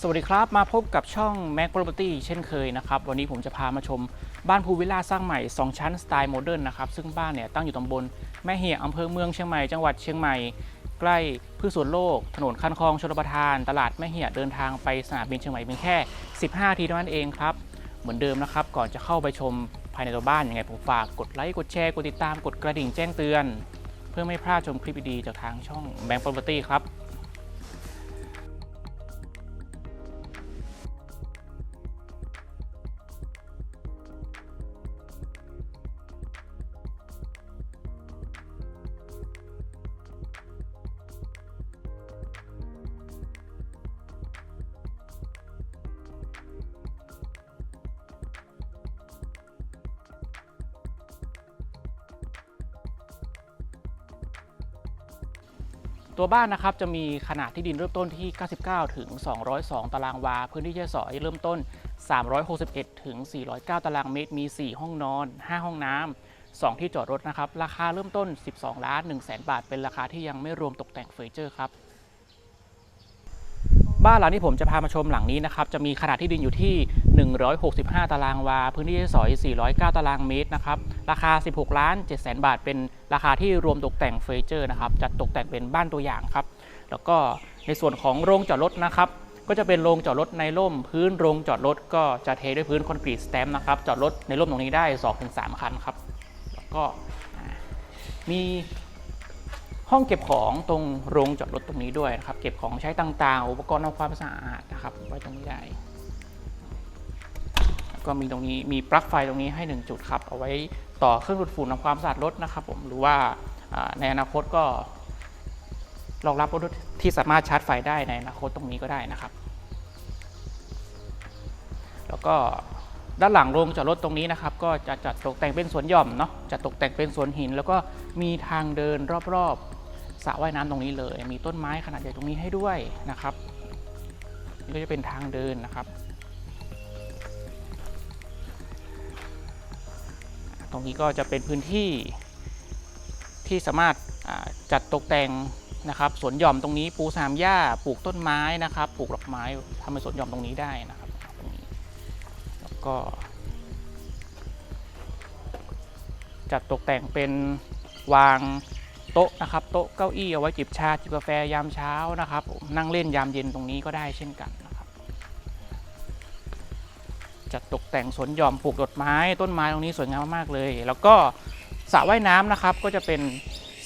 สวัสดีครับมาพบกับช่อง Mac Property เช่นเคยนะครับ วันนี้ผมจะพามาชมบ้านพูลวิลล่าสร้างใหม่ 2 ชั้นสไตล์โมเดิร์นนะครับ ซึ่งบ้านเนี่ยตั้งอยู่ตำบลแม่เหียอำเภอเมืองเชียงใหม่จังหวัดเชียงใหม่ ใกล้พืชสวนโลก ถนนคันคลองชลประทาน ตลาดแม่เหียเดินทางไปสนามบินเชียงใหม่เพียงแค่ 15 ทีเท่านั้นเองครับ เหมือนเดิมนะครับ ก่อนจะเข้าไปชมภายในตัวบ้านยังไงผมฝากกดไลค์กดแชร์กดติดตามกดกระดิ่งแจ้งเตือน เพื่อไม่พลาดชมคลิปดีๆจากทางช่อง Bank Property ครับ ตัวบ้านนะครับจะมีขนาดที่ดินเริ่มต้นที่ 99 ถึง 202 ตารางวา พื้นที่ใช้สอยเริ่มต้น 361 ถึง 409 ตารางเมตร มี 4 ห้องนอน 5 ห้องน้ำ2 ที่จอดรถนะครับ ราคาเริ่มต้น 12 ล้าน1แสนบาท เป็นราคาที่ยังไม่รวมตกแต่งเฟอร์นิเจอร์ครับ บ้านหลังที่ผมจะพามาชมหลังนี้นะครับจะมีขนาดที่ดินอยู่ที่ 165 ตารางวา พื้นที่สอย 409 ตารางเมตรนะครับราคา 16 ล้าน7แสนบาท เป็นราคาที่รวมตกแต่งเฟอร์นิเจอร์นะครับจัดตกแต่งเป็นบ้านตัวอย่างครับแล้วก็ในส่วนของโรงจอดรถนะครับก็จะเป็นโรงจอดรถในร่ม พื้นโรงจอดรถก็จะเทด้วยพื้นคอนกรีตสแตมป์นะครับจอดรถในร่มตรงนี้ได้ 2-3 คันครับแล้วก็มี ห้องเก็บของตรงโรงจอดรถตรงนี้ด้วยนะครับ เก็บของใช้ต่างๆ อุปกรณ์ทำความสะอาดนะครับไว้ตรงนี้ได้ก็มีตรงนี้มีปลั๊กไฟตรงนี้ให้ 1 จุดครับ เอาไว้ต่อเครื่องดูดฝุ่นทำความสะอาดรถนะครับ ผมหรือว่าในอนาคตก็รองรับรถที่สามารถชาร์จไฟได้ในอนาคตตรงนี้ก็ได้นะครับ แล้วก็ด้านหลังโรงจอดรถตรงนี้นะครับ ก็จะจัดตกแต่งเป็นสวนหย่อมเนาะจัดตกแต่งเป็นสวนหิน แล้วก็มีทางเดินรอบๆ สระว่ายน้ำตรงนี้เลย มีต้นไม้ขนาดใหญ่ตรงนี้ให้ด้วยนะครับนี่ก็จะเป็นทางเดินนะครับ ตรงนี้ก็จะเป็นพื้นที่ที่สามารถจัดตกแต่งนะครับสวนหย่อมตรงนี้ปูสามหญ้าปลูกต้นไม้นะครับปลูกดอกไม้ทำเป็นสวนหย่อมตรงนี้ได้นะครับแล้วก็ จัดตกแต่งเป็นวาง โต๊ะนะครับโต๊ะเก้าอี้เอาไว้จิบชาจิบกาแฟยามเช้านะครับผมนั่งเล่นยามเย็นตรงนี้ก็ได้เช่นกันนะครับจัดตกแต่งสวนหย่อมปลูกดอกไม้ต้นไม้ตรงนี้สวยงามมากๆเลย แล้วก็สระว่ายน้ำนะครับก็จะเป็น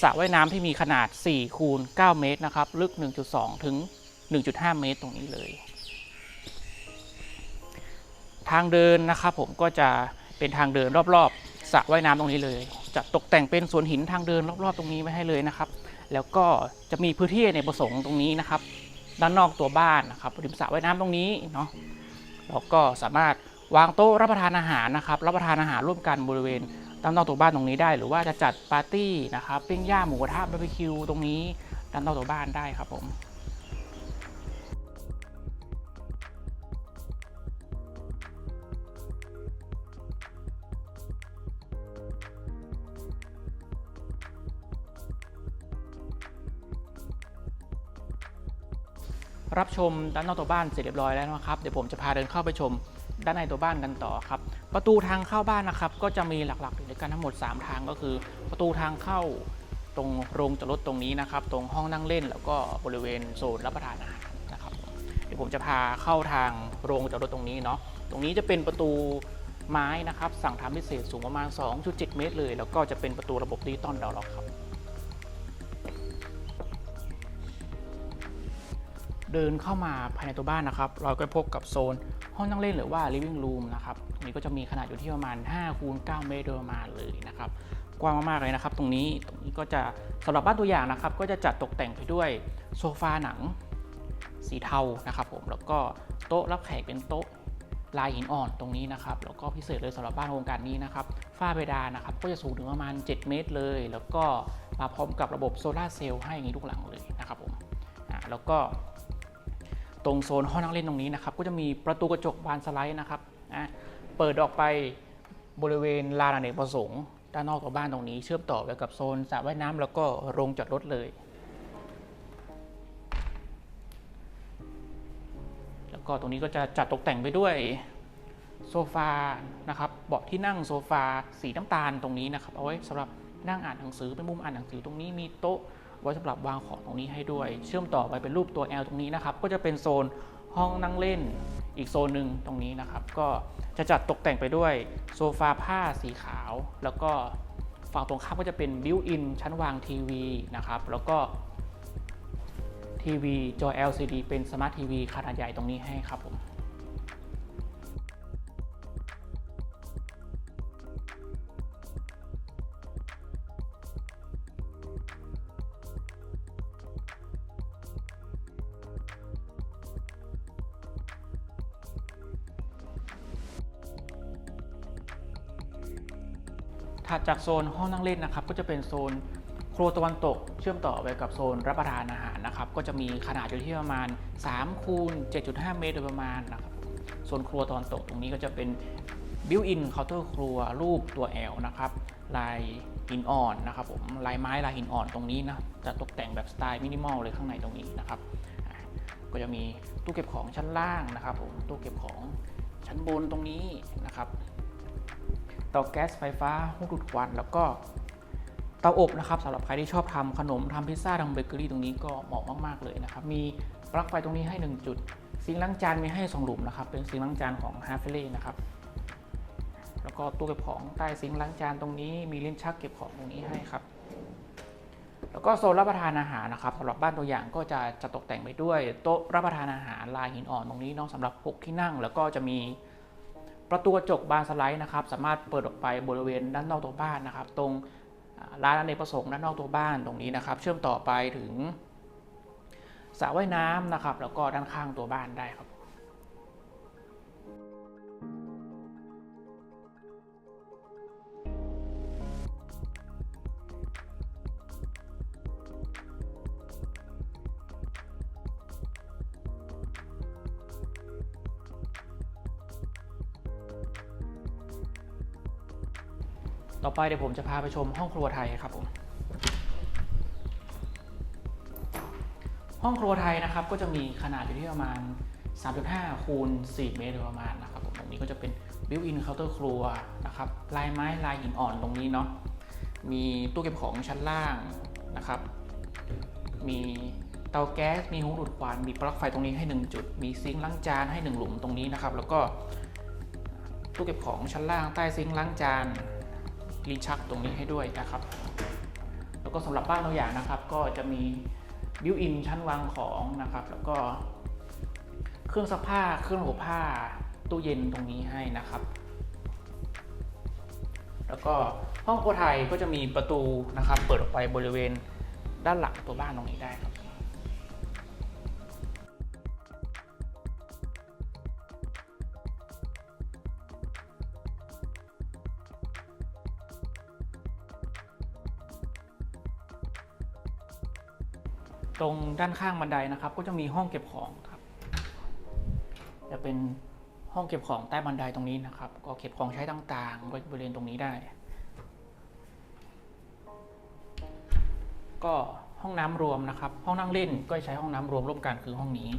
สระว่ายน้ำที่มีขนาด4คูณ9เมตรนะครับลึก 1.2 ถึง 1.5 เมตรตรงนี้เลย ทางเดินนะครับผมก็จะเป็นทางเดินรอบๆสระว่ายน้ำตรงนี้เลย จัดตกแต่งเป็นสวนหินทางเดินรอบๆ ตรงนี้ไว้ให้เลยนะครับ แล้วก็จะมีพื้นที่ในประสงค์ตรงนี้นะครับ ด้านนอกตัวบ้านนะครับริมสระว่ายน้ำตรงนี้เนาะแล้วก็สามารถวางโต๊ะรับประทานอาหารนะครับ รับประทานอาหารร่วมกันบริเวณด้านนอกตัวบ้านตรงนี้ได้ หรือว่าจะจัดปาร์ตี้นะครับปิ้งย่างหมูกระทะบาร์บีคิวตรงนี้ด้านนอกตัวบ้านได้ครับผม รับชมด้านนอกตัวบ้านเสร็จเรียบร้อยแล้วนะครับเดี๋ยวผมจะพาเดินเข้าไปชมด้านในตัวบ้านกันต่อครับประตูทางเข้าบ้านนะครับก็จะมีหลักๆอยู่ด้วยกันทั้งหมด 3 ทางก็คือ ประตูทางเข้าตรงโรงจอดรถตรงนี้นะครับ ตรงห้องนั่งเล่นแล้วก็บริเวณโซนรับประทานอาหารนะครับเดี๋ยวผมจะพาเข้าทางโรงจอดรถตรงนี้เนาะตรงนี้จะเป็นประตูไม้นะครับสั่งทำพิเศษสูงประมาณ 2.7 เมตรเลย แล้วก็จะเป็นประตูระบบดิจิตอลดาวล็อกครับ เดินเข้ามาภายในตัวบ้านนะครับ เราก็พบกับโซนห้องนั่งเล่นหรือว่า living room นะครับนี้ก็จะมีขนาดอยู่ที่ประมาณ5คูณ9เมตรโดยประมาณเลยนะครับ กว้างมากๆเลยนะครับ ตรงนี้ตรงนี้ก็จะสำหรับบ้านตัวอย่างนะครับ ก็จะจัดตกแต่งไปด้วยโซฟาหนังสีเทานะครับ ผมแล้วก็โต๊ะรับแขกเป็นโต๊ะลายหินอ่อนตรงนี้นะครับ แล้วก็พิเศษเลยสำหรับบ้านโครงการนี้นะครับฝ้าเพดานนะครับ ก็จะสูงถึงประมาณ 7 เมตรเลย แล้วก็มาพร้อมกับระบบโซลาร์เซลล์ให้อย่างนี้ทุกหลังเลยนะครับผมแล้วก็ ตรงโซนห้องนั่งเล่นตรงนี้นะครับ ก็จะมีประตูกระจกบานสไลด์นะครับอะเปิดออกไปบริเวณลานอเนกประสงค์ด้านนอกของบ้านตรงนี้ เชื่อมต่อไปกับโซนสระว่ายน้ำแล้วก็โรงจอดรถเลย แล้วก็ตรงนี้ก็จะจัดตกแต่งไปด้วยโซฟานะครับเบาะที่นั่งโซฟาสีน้ำตาลตรงนี้นะครับเอาไว้สำหรับนั่งอ่านหนังสือเป็นมุมอ่านหนังสือตรงนี้มีโต๊ะ ไว้สำหรับวางของตรงนี้ให้ด้วย เชื่อมต่อไปเป็นรูปตัว L ตรงนี้นะครับ ก็จะเป็นโซนห้องนั่งเล่นอีกโซนหนึ่งตรงนี้นะครับ ก็จะจัดตกแต่งไปด้วยโซฟาผ้าสีขาว แล้วก็ฝั่งตรงข้ามก็จะเป็นบิวอินชั้นวางทีวีนะครับ แล้วก็ทีวีจอ LCD เป็นสมาร์ททีวีขนาดใหญ่ตรงนี้ให้ครับผม ถัดจากโซนห้องนั่งเล่นนะครับ ก็จะเป็นโซนครัวตะวันตก เชื่อมต่อไปกับโซนรับประทานอาหารนะครับ ก็จะมีขนาดอยู่ที่ประมาณ3คูณ7.5 เมตรโดยประมาณนะครับโซนครัวตะวันตกตรงนี้ก็จะเป็นบิวอินเคาน์เตอร์ครัวรูปตัว L นะครับลายหินอ่อนนะครับผมลายไม้ลายหินอ่อนตรงนี้นะจะตกแต่งแบบสไตล์มินิมอลเลยข้างในตรงนี้นะครับก็จะมีตู้เก็บของชั้นล่างนะครับผมตู้เก็บของชั้นบนตรงนี้นะครับ เตาแก๊สไฟฟ้าห้องดูดควัน แล้วก็เตาอบนะครับสำหรับใครที่ชอบทำขนมทำพิซซ่าทำเบเกอรี่ตรงนี้ก็เหมาะมากๆเลยนะครับ มีปลั๊กไฟตรงนี้ให้ 1 จุดซิงล้างจานมีให้ 2 หลุมนะครับ เป็นซิงล้างจานของฮาร์เฟเล่นะครับ แล้วก็ตู้เก็บของใต้ซิงล้างจานตรงนี้มีลิ้นชักเก็บของตรงนี้ให้ครับ แล้วก็โซนรับประทานอาหารนะครับสำหรับบ้านตัวอย่างก็จะจะตกแต่งไปด้วย โต๊ะรับประทานอาหารลายหินอ่อนตรงนี้เน้องสำหรับ6ที่นั่ง แล้วก็จะมี ประตูกระจกบานสไลด์นะครับสามารถเปิดออกไปบริเวณด้านนอกตัวบ้านนะครับ ตรงร้านอเนกประสงค์ด้านนอกตัวบ้านตรงนี้นะครับ เชื่อมต่อไปถึงสระว่ายน้ำนะครับ แล้วก็ด้านข้างตัวบ้านได้ครับ ต่อไปเดี๋ยวผมจะพาไปชมห้องครัวไทยครับผมห้องครัวไทยนะครับก็จะมีขนาดอยู่ที่ประมาณ 3.5 คูณ 4 เมตรประมาณนะครับผมตรงนี้ก็จะเป็นบิวอินเคาน์เตอร์ครัวนะครับลายไม้ลายหินอ่อนตรงนี้เนาะมีตู้เก็บของชั้นล่างนะครับ มีเตาแก๊สมีห้องดูดควันมีปลั๊กไฟตรงนี้ให้ 1 จุด มีซิงค์ล้างจานให้ 1 หลุมตรงนี้นะครับ แล้วก็ตู้เก็บของชั้นล่างใต้ซิงค์ล้างจาน ลิ้นชักตรงนี้ให้ด้วยนะครับ แล้วก็สำหรับบ้านเราอย่างนะครับ ก็จะมีบิวอินชั้นวางของนะครับ แล้วก็เครื่องซักผ้าเครื่องอบผ้าตู้เย็นตรงนี้ให้นะครับ แล้วก็ห้องครัวไทยก็จะมีประตูนะครับ เปิดออกไปบริเวณด้านหลังตัวบ้านตรงนี้ได้ครับ ตรงด้านข้างบันไดนะครับ ก็จะมีห้องเก็บของครับ จะเป็นห้องเก็บของใต้บันไดตรงนี้นะครับ ก็เก็บของใช้ต่างๆไว้บริเวณตรงนี้ได้ ก็ห้องน้ำรวมนะครับ ห้องนั่งเล่นก็ใช้ห้องน้ำรวมร่วมกันคือห้องนี้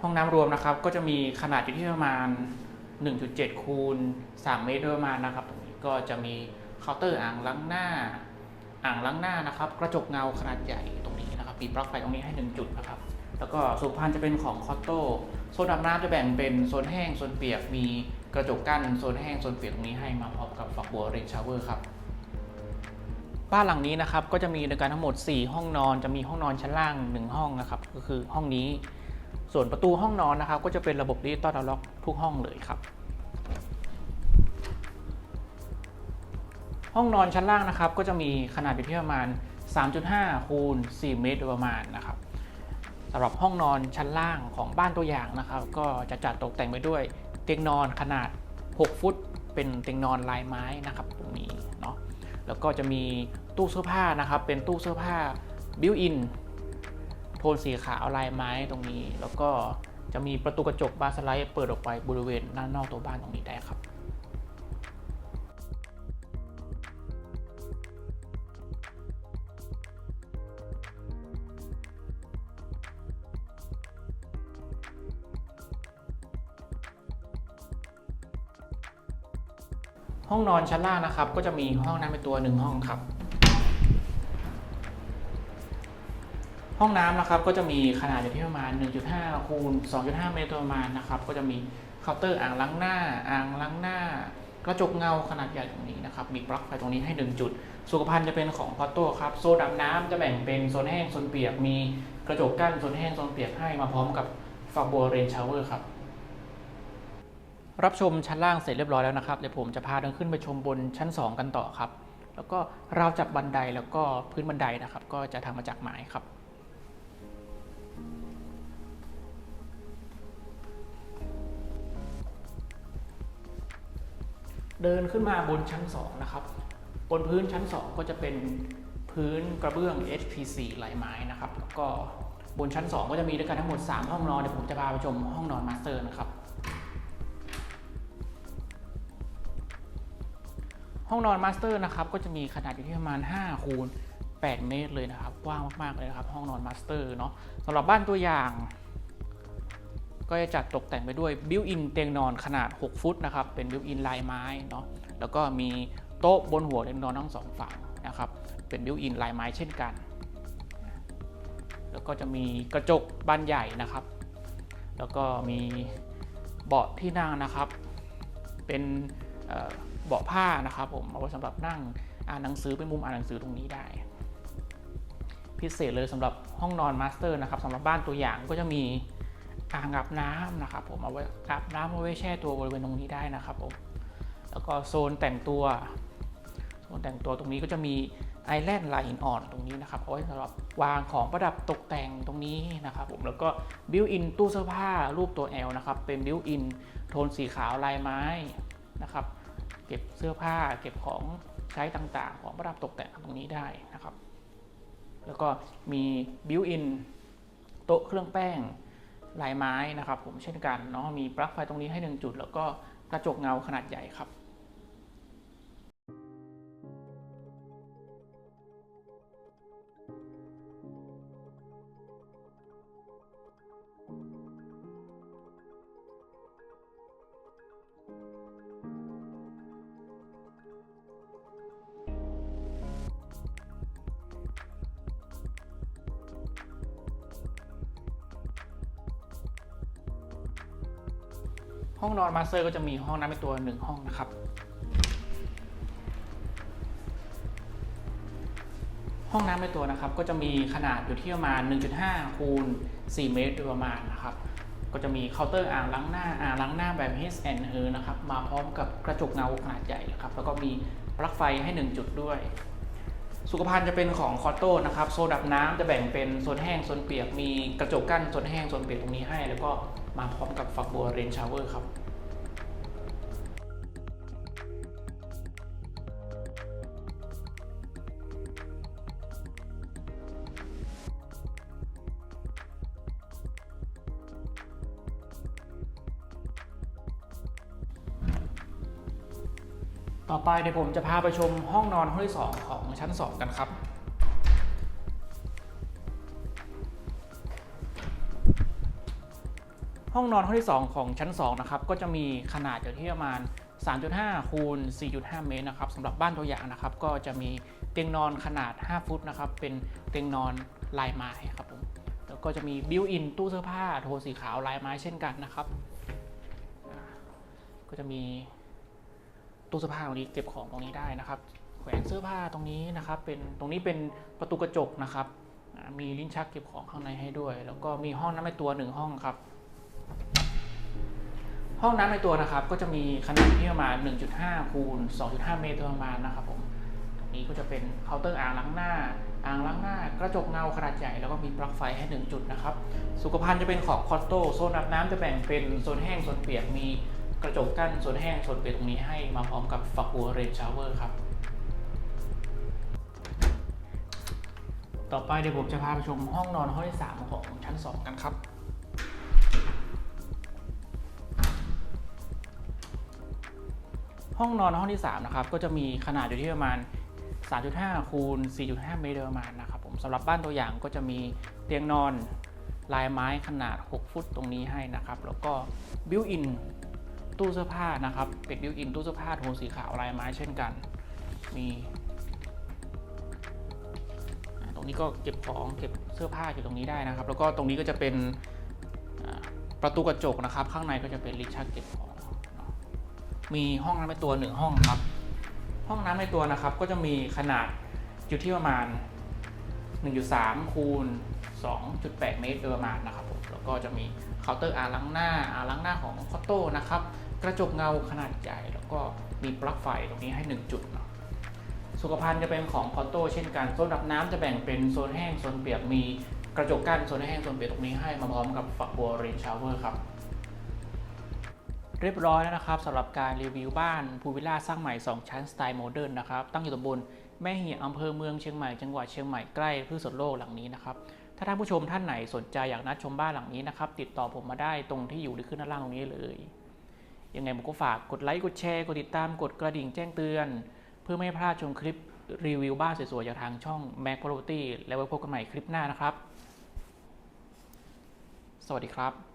ห้องน้ำรวมนะครับ ก็จะมีขนาดอยู่ที่ประมาณ 1.7 คูณ 3 เมตรโดยประมาณนะครับ ตรงนี้ก็จะมีเคาน์เตอร์อ่างล้างหน้า อ่างล้างหน้านะครับ กระจกเงาขนาดใหญ่ตรงนี้นะครับมีปลั๊กไฟตรงนี้ให้ 1 จุดนะครับ แล้วก็สุพรรณจะเป็นของคอตโต้โซนอาบน้ำจะแบ่งเป็นโซนแห้งโซนเปียก มีกระจกกั้นโซนแห้งโซนเปียกตรงนี้ให้มาพร้อมกับฝักบัวเรนชาวเวอร์ครับบ้านหลังนี้นะครับก็จะมีในการทั้งหมด 4 ห้องนอนจะมีห้องนอนชั้นล่าง 1 ห้องนะครับก็คือห้องนี้ ส่วนประตูห้องนอนนะครับ ก็จะเป็นระบบดิจิตอลล็อกทุกห้องเลยครับ ห้องนอนชั้นล่างนะครับ ก็จะมีขนาดอยู่ที่ประมาณ 3.5 คูณ 4 เมตรโดยประมาณนะครับสำหรับห้องนอนชั้นล่างของบ้านตัวอย่างนะครับ ก็จะจัดตกแต่งไปด้วยเตียงนอนขนาด 6 ฟุต เป็นเตียงนอนลายไม้นะครับตรงนี้เนาะแล้วก็จะมีตู้เสื้อผ้านะครับ เป็นตู้เสื้อผ้าบิวอินโทนสีขาวลายไม้ตรงนี้ แล้วก็จะมีประตูกระจกบานสไลด์เปิดออกไปบริเวณด้านนอกตัวบ้านตรงนี้ได้ครับ ห้องนอนชั้นล่างนะครับ ก็จะมีห้องน้ำเป็นตัวหนึ่งห้องครับ ห้องน้ำนะครับก็จะมีขนาดอยู่ที่ประมาณ 1.5คูณ2.5 เมตรประมาณนะครับ ก็จะมีเคาน์เตอร์อ่างล้างหน้า อ่างล้างหน้า กระจกเงาขนาดใหญ่ตรงนี้นะครับ มีปลั๊กไฟตรงนี้ให้1จุด สุขภัณฑ์จะเป็นของพอตโต้ครับ โซนอาบน้ำจะแบ่งเป็นโซนแห้งโซนเปียก มีกระจกกั้นโซนแห้งโซนเปียกให้มาพร้อมกับฝักบัวเรนชาวเวอร์ครับ รับชมชั้นล่างเสร็จเรียบร้อยแล้วนะครับเดี๋ยวผมจะพาเดินขึ้นไปชมบนชั้น 2 กันต่อครับ แล้วก็ราวจับบันไดแล้วก็พื้นบันไดนะครับ ก็จะทำมาจากไม้ครับเดินขึ้นมาบนชั้น 2 นะครับ บนพื้นชั้น 2 ก็จะเป็นพื้นกระเบื้อง HPC ลายไม้นะครับ แล้วก็บนชั้น 2 ก็จะมีด้วยกันทั้งหมด 3 ห้องนอน เดี๋ยวผมจะพาไปชมห้องนอนมาสเตอร์นะครับ ห้องนอนมาสเตอร์นะครับก็จะมีขนาดอยู่ที่ประมาณ 5 คูณ 8 เมตรเลยนะครับกว้างมากๆเลยนะครับ ห้องนอนมาสเตอร์เนาะสำหรับบ้านตัวอย่าง ก็จะจัดตกแต่งไปด้วยบิวอินเตียงนอนขนาด 6 ฟุตนะครับเป็นบิวอินลายไม้เนาะแล้วก็มีโต๊ะบนหัวเตียงนอนทั้งสองฝั่งนะครับเป็นบิวอินลายไม้เช่นกัน แล้วก็จะมีกระจกบานใหญ่นะครับ แล้วก็มีเบาะที่นั่งนะครับ เป็น เบาะผ้านะครับผมเอาไว้สำหรับนั่งอ่านหนังสือเป็นมุมอ่านหนังสือตรงนี้ได้ พิเศษเลยสำหรับห้องนอนมาสเตอร์นะครับสำหรับบ้านตัวอย่างก็จะมีอ่างอาบน้ำนะครับผมเอาไว้อาบน้ำเอาไว้แช่ตัวบริเวณตรงนี้ได้นะครับผมแล้วก็โซนแต่งตัวโซนแต่งตัวตรงนี้ก็จะมีไอแลนด์ลายหินอ่อนตรงนี้นะครับเอาไว้สำหรับวางของประดับตกแต่งตรงนี้นะครับผมแล้วก็บิวอินตู้เสื้อผ้ารูปตัว L นะครับเป็นบิวอินโทนสีขาวลายไม้นะครับ ก็บเสื้อผ้า เก็บของใช้ต่างๆ ของประดับตกแต่งตรงนี้ได้นะครับ แล้วก็มีบิวอินโต๊ะเครื่องแป้งลายไม้นะครับ ผมเช่นกันเนาะมีปลั๊กไฟตรงนี้ให้หนึ่งจุด แล้วก็กระจกเงาขนาดใหญ่ครับ ห้องนอนมาสเตอร์ก็จะมีห้องน้ำเป็นตัวหนึ่งห้องนะครับ ห้องน้ำในตัวนะครับ ก็จะมีขนาดอยู่ที่ประมาณ 1.5 คูณ 4 เมตรโดยประมาณนะครับ ก็จะมีเคาน์เตอร์อ่างล้างหน้าอ่างล้างหน้าแบบ h and h e นะครับ มาพร้อมกับกระจกเงาขนาดใหญ่นะครับ แล้วก็มีปลั๊กไฟให้ 1 จุดด้วย สุขภัณฑ์จะเป็นของคอโต้นะครับ โซนดับน้ำจะแบ่งเป็นโซนแห้งโซนเปียก มีกระจกกั้นโซนแห้งโซนเปียกตรงนี้ให้ แล้วก็มาพร้อมกับฝักบัวเรนชาวเวอร์ครับ เดี๋ยวผมจะพาไปชมห้องนอนห้องที่ 2 ของชั้น 2 กันครับ ห้องนอนห้องที่ 2 ของชั้น 2 นะครับ ก็จะมีขนาดอยู่ที่ประมาณ 3.5 คูณ 4.5 เมตรนะครับสำหรับบ้านตัวอย่างนะครับ ก็จะมีเตียงนอนขนาด 5 ฟุตนะครับ เป็นเตียงนอนลายไม้ครับผม แล้วก็จะมีบิวอินตู้เสื้อผ้าโทนสีขาวลายไม้เช่นกันนะครับ ก็จะมี ตู้เสื้อผ้าตรงนี้เก็บของตรงนี้ได้นะครับ แขวนเสื้อผ้าตรงนี้นะครับ เป็นตรงนี้เป็นประตูกระจกนะครับ มีลิ้นชักเก็บของข้างในให้ด้วย แล้วก็มีห้องน้ำในตัวหนึ่งห้องครับ ห้องน้ำในตัวนะครับ ก็จะมีขนาดที่ประมาณ 1.5คูณ2.5 เมตรประมาณนะครับผมตรงนี้ก็จะเป็นเคาน์เตอร์อ่างล้างหน้าอ่างล้างหน้ากระจกเงาขนาดใหญ่แล้วก็มีปลั๊กไฟให้ 1 จุดนะครับ สุขภัณฑ์จะเป็นของคอตโต้โซนอาบน้ำจะแบ่งเป็นโซนแห้งโซนเปียกมี กระจกกั้นโซนแห้งโซนเปียกตรงนี้ให้มาพร้อมกับฝักบัวเรนชาวเวอร์ครับ ต่อไปเดี๋ยวผมจะพาไปชมห้องนอนห้องที่ 3 ของชั้น 2 กันครับห้องนอนห้องที่ 3 นะครับ ก็จะมีขนาดอยู่ที่ประมาณ 3.5 คูณ 4.5 เมตรโดยประมาณนะครับผมสำหรับบ้านตัวอย่างก็จะมีเตียงนอนลายไม้ขนาด 6 ฟุตตรงนี้ให้นะครับ แล้วก็บิวอิน ตู้เสื้อผ้านะครับเป็นบิวอินตู้เสื้อผ้าโทนสีขาวลายไม้เช่นกัน มีตรงนี้ก็เก็บของเก็บเสื้อผ้าอยู่ตรงนี้ได้นะครับ แล้วก็ตรงนี้ก็จะเป็นประตูกระจกนะครับ ข้างในก็จะเป็นลิชักเก็บของมีห้องน้ำในตัวหนึ่งห้องครับ ห้องน้ำในตัวนะครับ ก็จะมีขนาดอยู่ที่ประมาณ 1.3คูณ2.8 เมตรโดยประมาณนะครับ แล้วก็จะมีเคาน์เตอร์อาล้างหน้าอาล้างหน้าของคอตโต้นะครับกระจกเงาขนาดใหญ่ แล้วก็มีปลั๊กไฟตรงนี้ให้ 1 จุดเนาะสุขภัณฑ์จะเป็นของคอตโต้เช่นกันโซนดับน้ำจะแบ่งเป็นโซนแห้งโซนเปียกมีกระจกกั้นโซนแห้งโซนเปียกตรงนี้ให้มาพร้อมกับฝักบัวเรนชาวเวอร์ครับเรียบร้อยแล้วนะครับสำหรับการรีวิวบ้านพูลวิลล่าสร้างใหม่ 2 ชั้นสไตล์โมเดิร์นนะครับตั้งอยู่ตำบลแม่เหียอำเภอเมืองเชียงใหม่จังหวัดเชียงใหม่ใกล้พืชสวนโลกหลังนี้นะครับ ถ้าท่านผู้ชมท่านไหนสนใจอยากนัดชมบ้านหลังนี้นะครับ ติดต่อผมมาได้ตรงที่อยู่ที่ขึ้นด้านล่างตรงนี้เลย ยังไงผมก็ฝากกดไลค์กดแชร์กดติดตามกดกระดิ่งแจ้งเตือน เพื่อไม่พลาดชมคลิปรีวิวบ้านสวยๆจากทางช่อง Mac Property แล้วไว้พบกันใหม่คลิปหน้านะครับ สวัสดีครับ